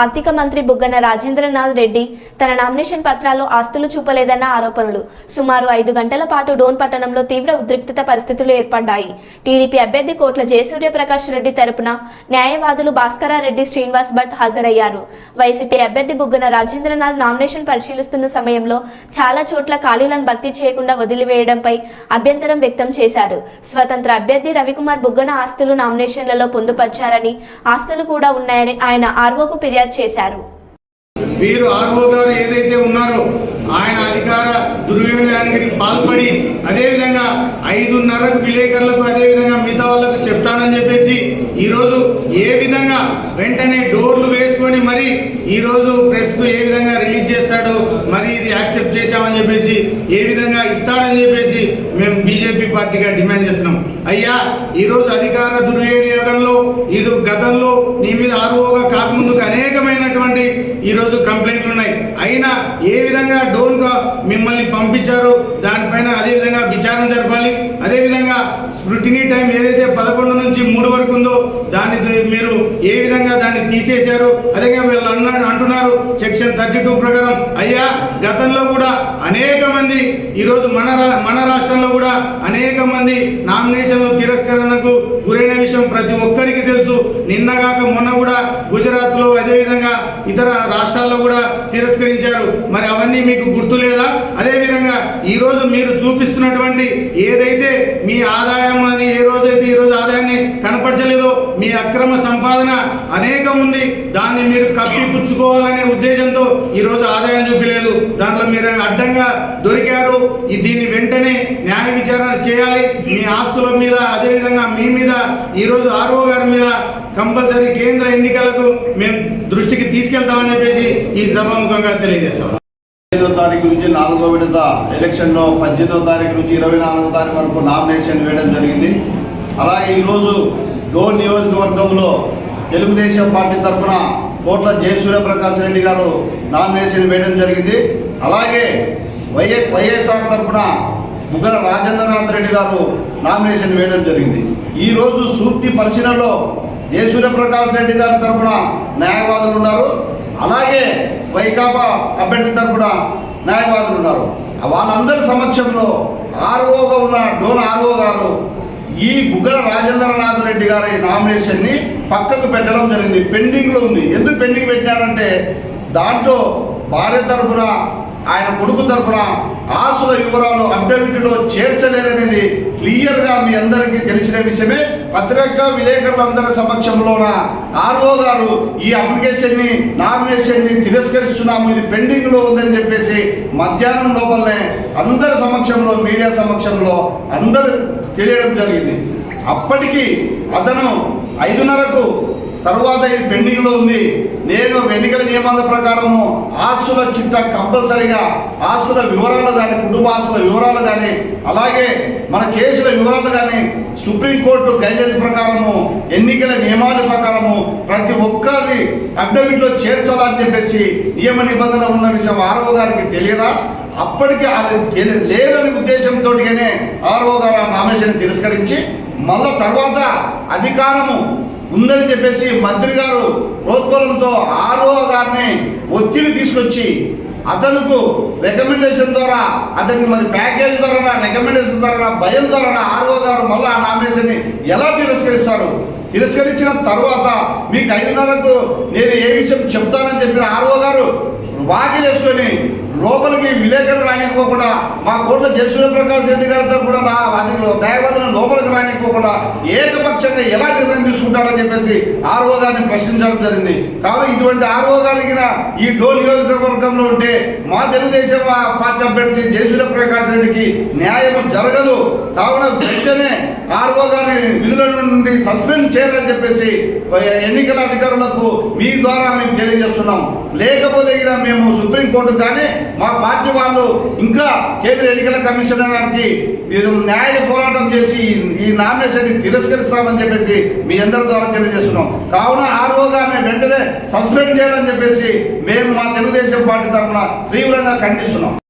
ఆర్థిక మంత్రి బుగ్గన రాజేంద్రనాథ్ రెడ్డి తన నామినేషన్ పత్రాల్లో ఆస్తులు చూపలేదన్న ఆరోపణలు. సుమారు ఐదు గంటల పాటు డోన్ పట్టణంలో తీవ్ర ఉద్రిక్తత పరిస్థితులు ఏర్పడ్డాయి. టీడీపీ అభ్యర్థి కోట్ల జయసూర్యప్రకాష్ రెడ్డి తరపున న్యాయవాదులు భాస్కరారెడ్డి శ్రీనివాస్ భట్ హాజరయ్యారు. వైసీపీ అభ్యర్థి బుగ్గన రాజేంద్రనాథ్ నామినేషన్ పరిశీలిస్తున్న సమయంలో చాలా చోట్ల ఖాళీలను భర్తీ చేయకుండా వదిలివేయడంపై అభ్యంతరం వ్యక్తం చేశారు. స్వతంత్ర అభ్యర్థి రవికుమార్ బుగ్గన ఆస్తులు నామినేషన్లలో పొందుపరిచారని ఆస్తులు కూడా ఉన్నాయని ఆయన ఆర్వోకు ఫిర్యాదు చేశారు. వీరు ఆర్ఓ గారు ఏదైతే ఉన్నారో ఆయన అధికార దుర్వినియోగానికి పాల్పడి అదేవిధంగా ఐదున్నరకు విలేకరులకు అదేవిధంగా మిగతా వాళ్ళకు చెప్తానని చెప్పేసి ఈరోజు ఏ విధంగా వెంటనే డోర్లు వేసుకొని మరి ఈరోజు ప్రెస్కు ఏ విధంగా రిలీజ్ చేస్తాడో మరి ఇది యాక్సెప్ట్ చేశామని చెప్పేసి ఏ విధంగా ఇస్తాడని చెప్పేసి మేము బీజేపీ పార్టీగా డిమాండ్ చేస్తున్నాం. అయ్యా ఈరోజు అధికార దుర్వినియోగంలో ఇది గతంలో నీ మీద ఆర్ఓగా కాకముందుకు అనేకమైనటువంటి ఈరోజు కంప్లైంట్లు ఉన్నాయి. అయినా ఏ విధంగా డోన్గా మిమ్మల్ని పంపించారో దానిపైన అదే విధంగా విచారణ జరపాలి అదేవిధంగా స్క్రూటినీ టైం ఏదైతే పదకొండు నుంచి మూడు వరకు ఉందో దాన్ని మీరు ఏ విధంగా దాన్ని తీసేశారు? అదే వీళ్ళు అన్నాడు అంటున్నారు సెక్షన్ థర్టీ టూ ప్రకారం. అయ్యా గతంలో కూడా అనేక మంది ఈరోజు మన రా- మన రాష్ట్రంలో కూడా అనేక మంది నామినేషన్లు తిరస్కరణకు గురైన విషయం ప్రతి ఒక్కరికి తెలుసు. నిన్నగాక మొన్న కూడా గుజరాత్లో అదేవిధంగా ఇతర రాష్ట్రాల్లో కూడా తిరస్కరించారు. మరి అవన్నీ మీకు గుర్తు లేదా అదేవిధంగా ఈరోజు మీరు చూపిస్తున్నటువంటి ఏదైతే మీ ఆదాయం అని కనపరచలేదు మీ అక్రమ సంపాదన అనేకం ఉంది దాన్ని మీరు కప్పిపుచ్చుకోవాలనే ఉద్దేశంతో ఈరోజు ఆదాయం చూపించలేదు దాంట్లో మీరు అడ్డంగా దొరికారు. దీన్ని వెంటనే న్యాయ విచారణ చేయాలి. మీ ఆస్తుల మీద అదేవిధంగా మీ మీద ఈరోజు ఆర్ఓ గారి మీద కంపల్సరీ కేంద్ర ఎన్నికలకు మేము దృష్టికి తీసుకెళ్తామని చెప్పేసి ఈ సభాముఖంగా తెలియజేస్తాం. ఐదో తారీఖు నుంచి నాలుగో విడత ఎలక్షన్లో పద్దెనిమిదో తారీఖు నుంచి ఇరవై నాలుగో తారీఖు వరకు నామినేషన్ వేయడం జరిగింది. అలాగే ఈరోజు డోర్ నియోజకవర్గంలో తెలుగుదేశం పార్టీ తరఫున కోట్ల జయసూర్యప్రకాష్ రెడ్డి గారు నామినేషన్ వేయడం జరిగింది. అలాగే వైఎ వైఎస్ఆర్ తరఫున ముగ్గల రాజేంద్రనాథ్ రెడ్డి గారు నామినేషన్ వేయడం జరిగింది. ఈరోజు సూర్తి పరిశీలనలో జయసూర్యప్రకాష్ రెడ్డి గారి తరఫున న్యాయవాదులు ఉన్నారు. అలాగే వైకాపా అభ్యర్థి తరఫున న్యాయవాదులు ఉన్నారు. వాళ్ళందరి సమక్షంలో ఆర్ఓగా ఉన్న డోన్ ఆర్ఓ గారు ఈ బుగ్గల రాజేంద్రనాథ్ రెడ్డి గారి నామినేషన్ని పక్కకు పెట్టడం జరిగింది. పెండింగ్లో ఉంది. ఎందుకు పెండింగ్ పెట్టాడంటే దాంట్లో భార్య తరఫున ఆయన కొడుకు తరఫున ఆస్తుల వివరాలు అడ్డవిటిలో చేర్చలేదనేది క్లియర్గా మీ అందరికీ తెలిసిన విషయమే. పత్రికా విలేకరులందరి సమక్షంలోన ఆర్ఓ గారు ఈ అప్లికేషన్ని నామినేషన్ని తిరస్కరిస్తున్నాము. ఇది పెండింగ్లో ఉందని చెప్పేసి మధ్యాహ్నం లోపలనే అందరి సమక్షంలో మీడియా సమక్షంలో అందరూ తెలియడం జరిగింది. అప్పటికి అతను ఐదున్నరకు తరువాత ఇది పెండింగ్లో ఉంది. నేను ఎన్నికల నియమాల ప్రకారము ఆస్తుల చిట్ట కంపల్సరిగా ఆస్తుల వివరాలు కానీ కుటుంబ ఆస్తుల వివరాలు కానీ అలాగే మన కేసుల వివరాలు కానీ సుప్రీంకోర్టు గైడ్లైన్స్ ప్రకారము ఎన్నికల నియమాల ప్రకారము ప్రతి ఒక్కరిని అఫిడవిట్లో చేర్చాలని చెప్పేసి నియమ నిబంధన ఉన్న విషయం ఆర్ఓ గారికి తెలియదా? అప్పటికి అది లేదని ఉద్దేశంతో ఆర్ఓ గారు నామినేషన్ తిరస్కరించి మళ్ళా తర్వాత అధికారము ఉందని చెప్పేసి మంత్రి గారు ప్రోత్బలంతో ఆర్ఓ గారిని ఒత్తిడి తీసుకొచ్చి అతనుకు రికమెండేషన్ ద్వారా అతనికి మరి ప్యాకేజ్ ద్వారా రికమెండేషన్ ద్వారా భయం ద్వారా ఆర్ఓ గారు మళ్ళీ ఆ నామినేషన్ని ఎలా తిరస్కరిస్తారు? తిరస్కరించిన తర్వాత మీకు ఐదున్నరకు నేను ఏ విషయం చెప్తానని చెప్పిన ఆర్ఓ గారు వాకిలేసుకొని లోపలికి విలేకరులు రానివ్వకుండా మా కోట్ల జయ ప్రకాష్ రెడ్డి గారితో కూడా నా అది న్యాయవాదులను లోపలికి రానివ్వకుండా ఏకపక్షంగా ఎలా నిర్ణయం తీసుకుంటాడని చెప్పేసి ఆర్ఓ గారిని ప్రశ్నించడం జరిగింది. కాబట్టి ఇటువంటి ఆర్ఓ గారికి ఈ డో నియోజకవర్గంలో ఉంటే మా తెలుగుదేశం పార్టీ అభ్యర్థి జయసూర్య ప్రకాష్ రెడ్డికి న్యాయం జరగదు. కావున వెంటనే ఆర్ఓ గారిని విధుల నుండి సస్పెండ్ చేయాలని చెప్పేసి ఎన్నికల అధికారులకు మీ ద్వారా మేము తెలియజేస్తున్నాం. లేకపోతే మేము సుప్రీంకోర్టు కానీ మా పార్టీ వాళ్ళు ఇంకా కేంద్ర ఎన్నికల కమిషనర్ గారికి న్యాయ పోరాటం చేసి ఈ నామినేషన్ తిరస్కరిస్తామని చెప్పేసి మీ అందరి ద్వారా తెలియజేస్తున్నాం. కావున ఆర్ఓ గారిని వెంటనే సస్పెండ్ చేయాలని చెప్పేసి మేము మా తెలుగుదేశం పార్టీ తరఫున తీవ్రంగా ఖండిస్తున్నాం.